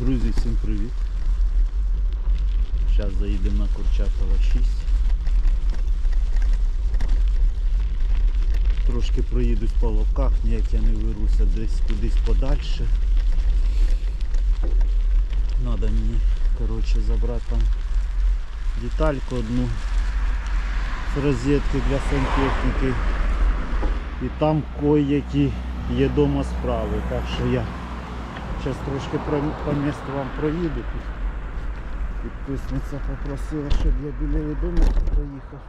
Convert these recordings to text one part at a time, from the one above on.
Друзі, всім привіт. Зараз заїдемо на Курчатова 6. Трошки проїдусь по локах, ніяк я не вируся десь кудись подальше. Надо мені коротше, забрати там детальку одну з розетки для сантехніки. І там кое-які є дома справи. Так що я зараз трошки по місту вам проїду. Підписниця попросила, щоб я біля її дому проїхав.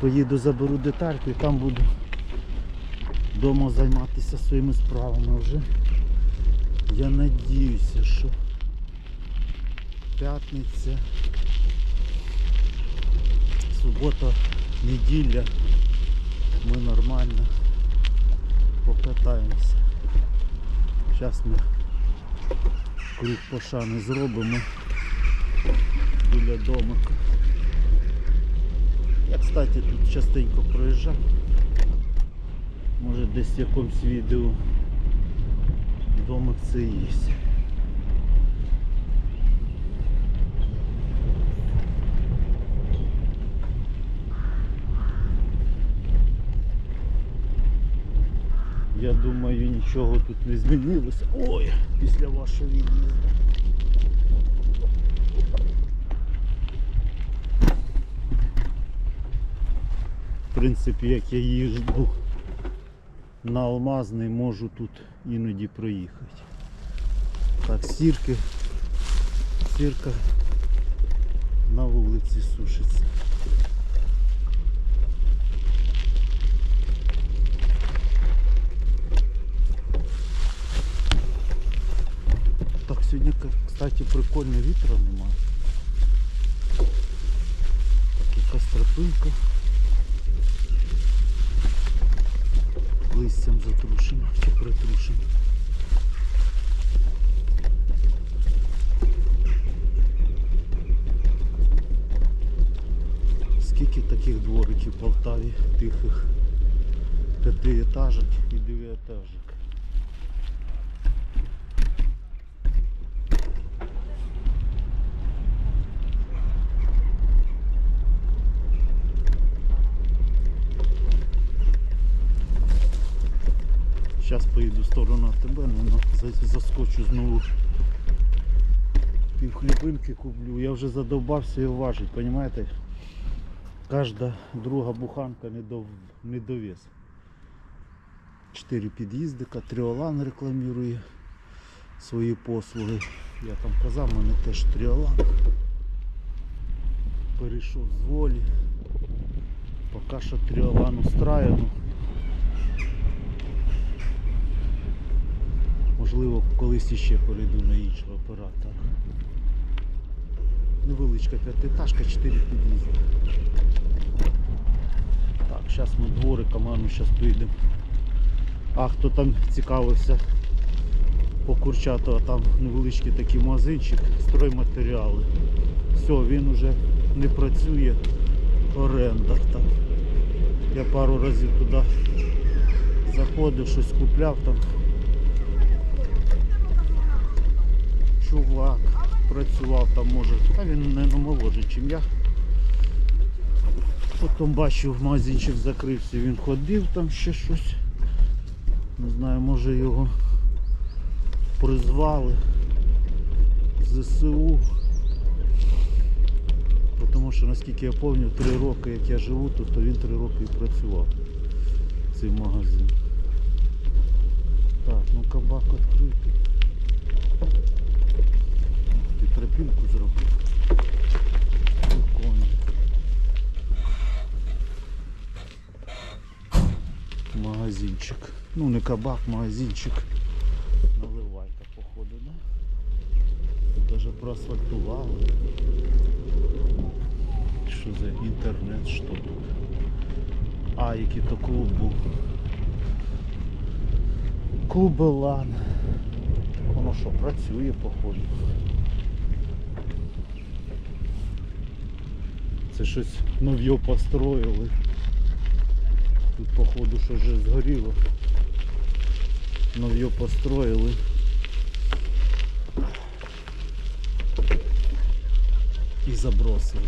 Поїду, заберу детальку і там буду вдома займатися своїми справами вже. Я надіюся, що п'ятниця, субота, неділя ми нормально покатаємося. Зараз ми круг пошани зробимо біля домика. Я, кстати, тут частенько проїжджав. Може десь в якомусь відео домик це є. Я думаю, нічого тут не змінилося. Ой, після вашого від'їзду. В принципі, як я їжджу на Алмазний, можу тут іноді проїхати. Так, сірки, сірка на вулиці сушиться. Так, сьогодні, кстати, прикольно вітра немає. Так, якась тропинка. Листям затрушено чи притрушено. Скільки таких двориків в Полтаві тихих п'ятиэтажок і дев'ятиэтажок. Зараз поїду в сторону АТБ, ну, заскочу знову пів хлібинки куплю. Я вже задовбався його важить, розумієте? Кожна друга буханка не, дов... не довес. Чотири під'їздика, Тріолан рекламує свої послуги. Я там казав, мене теж Тріолан. Перейшов з волі. Поки що Тріолан устраює, ну, Можливо, колись іще перейду на іншого оператора. Невеличка п'ятиэтажка, 4 під'їзди. Так, зараз ми двориком, а ну зараз поїдемо. А хто там цікавився по Курчатова, там невеличкий такий магазинчик, стройматеріали. Все, він уже не працює в орендах там. Я пару разів туди заходив, щось купляв там. Чувак працював там може, а він не молодший, ніж я. Потім бачив, магазинчик закрився, він ходив там ще щось. Не знаю, може його призвали ЗСУ. Тому що наскільки я пам'ятаю, три роки як я живу тут, то він три роки і працював. Цей магазин. Так, ну кабак відкритий. Ти тропінку зробив. Магазинчик. Ну не кабак, магазинчик. Наливайка, походу, да? Даже проасфальтували. Що за інтернет, що тут? А, який то клуб був. Клуб. Воно що, працює, походу. Це щось нов'е построїли. Тут походу що вже згоріло. Нов'є построїли. І забросили.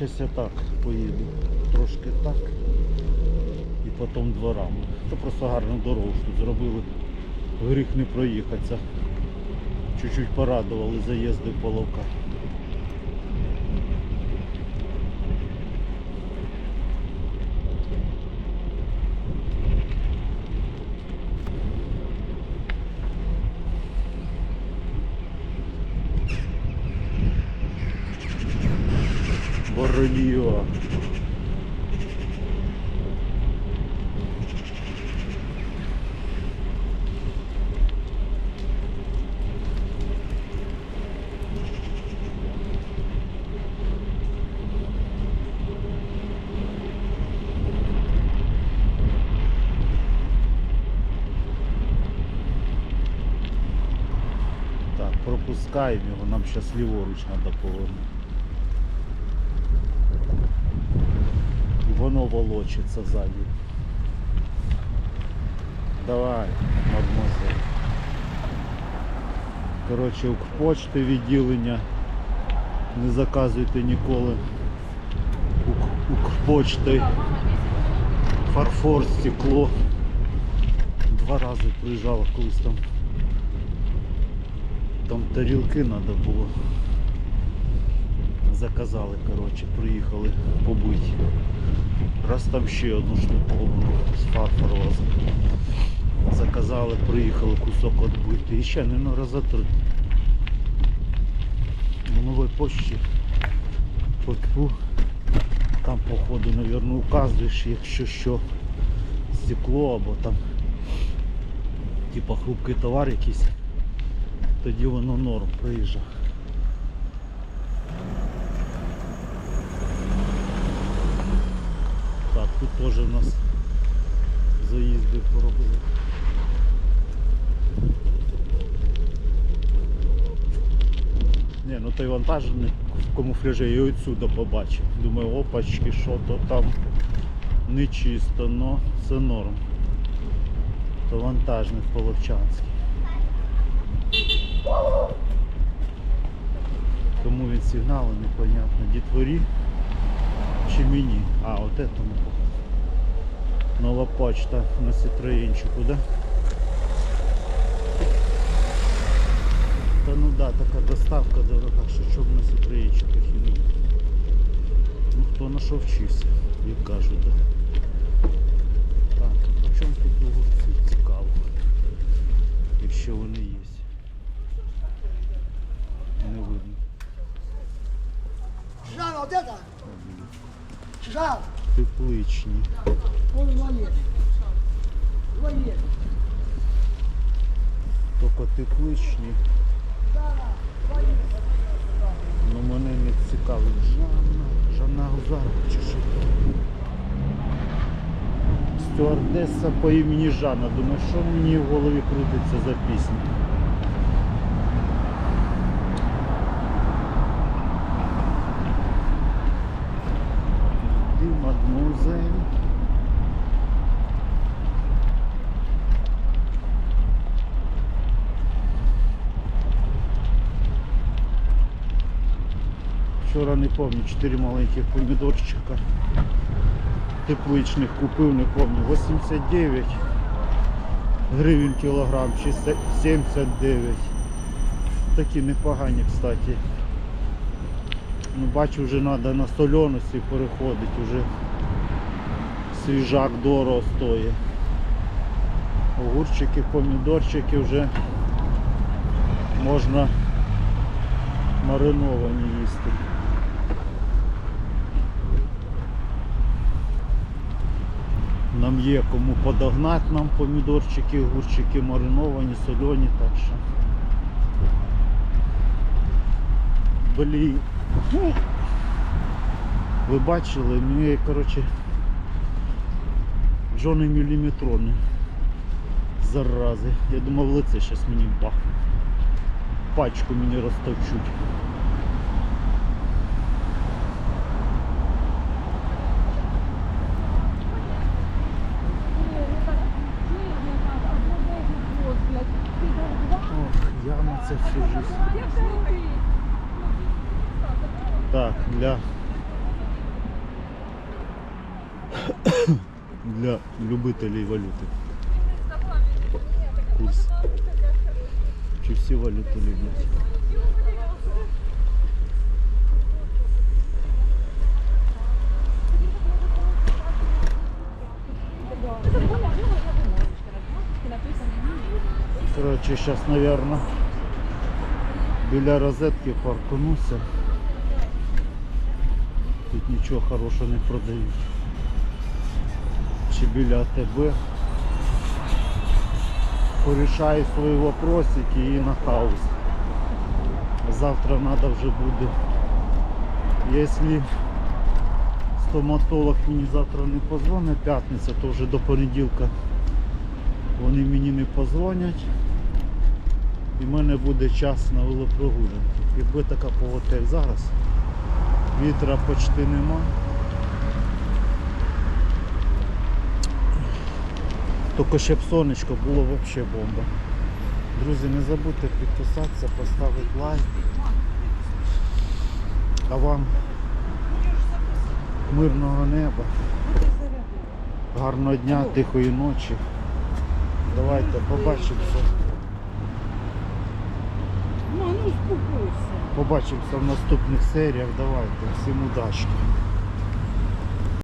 Зараз я так поїду. Трошки так. І потім дворами. Це просто гарну дорогу тут зробили. Гріх не проїхатися. Чуть-чуть порадували заїзди по ловка. Бороліва. Так, пропускаємо його, нам зараз ліворуч треба повернути. Воно волочиться ззаді. Давай, мадмозель. Коротше, Укрпочти відділення. Не заказуйте ніколи. Ук- Укрпочти. Фарфор, стекло. Два рази приїжджала колись там. Там тарілки треба було. Заказали, коротше, приїхали побиті. Раз там ще одну штуковину з фарфорова заказали, приїхали кусок відбити. І ще ну, раза три. На новій почті Фу. Там походу, навірно, указуєш, якщо що стекло або там типа хрупкий товар якийсь, тоді воно норм приїжджає. Так, тут теж у нас заїзди поробили. Не, ну той вантажник в камуфляжі я отсюда побачив. Думаю, опачки, що то там не чисто, но це норм. То вантажник половчанський. Сигнали, непонятно. Дітворі чи мені? А, от этому. Нова почта на Сітроїнчику, да? Та ну да, така доставка дорога, що щоб на Сітроїнчиках і. Ну хто на що вчився, як кажуть, да? Так, а по чому тут огурці? Цікаво. Якщо вони є. Не видно. Жан, вот это? Жан, Тепличні. он инвалид. Инвалид. Тільки тепличні. Ну мене не цікавить Жанна. Жанна Гузарова чи що? Стюардеса по імені Жанна. Думаю, що мені в голові крутиться за пісня. Мадмузель. Вчора не пам'ятаю, 4 маленьких помідорчика тепличних купив, не пам'ятаю, 89 гривень кілограм чи 79. Такі непогані, кстати. Ну, бачу, вже треба на соленості переходити, вже свіжак дорого стоїть. Огурчики, помідорчики вже можна мариновані їсти. Нам є кому подогнати нам помідорчики, огурчики мариновані, сольоні, так що. Блін. Ви бачили, мені, коротше, жони міліметрони. Зарази. Я думав, в лице зараз мені бахне. пачку мені розтовчуть. Ох, яма це всю жизнь. Так, для для любителей валюти. Курс. Чи всі валюту люблять? Коротше, зараз, наверное, біля розетки паркунуся. Тут нічого хорошого не продають. Чи біля АТБ. Порішаю свої вопросики і на хаус. Завтра треба вже буде. Якщо стоматолог мені завтра не позвонить, п'ятниця, то вже до понеділка вони мені не позвонять. І в мене буде час на велопрогулянку. Якби така погода як зараз, вітра почти нема. Тільки ще б сонечко було взагалі бомба. Друзі, не забудьте підписатися, поставити лайк. А вам мирного неба, гарного дня, тихої ночі. Давайте побачимося. Ну. Побачимося в наступних серіях. Давайте. Всім удачі.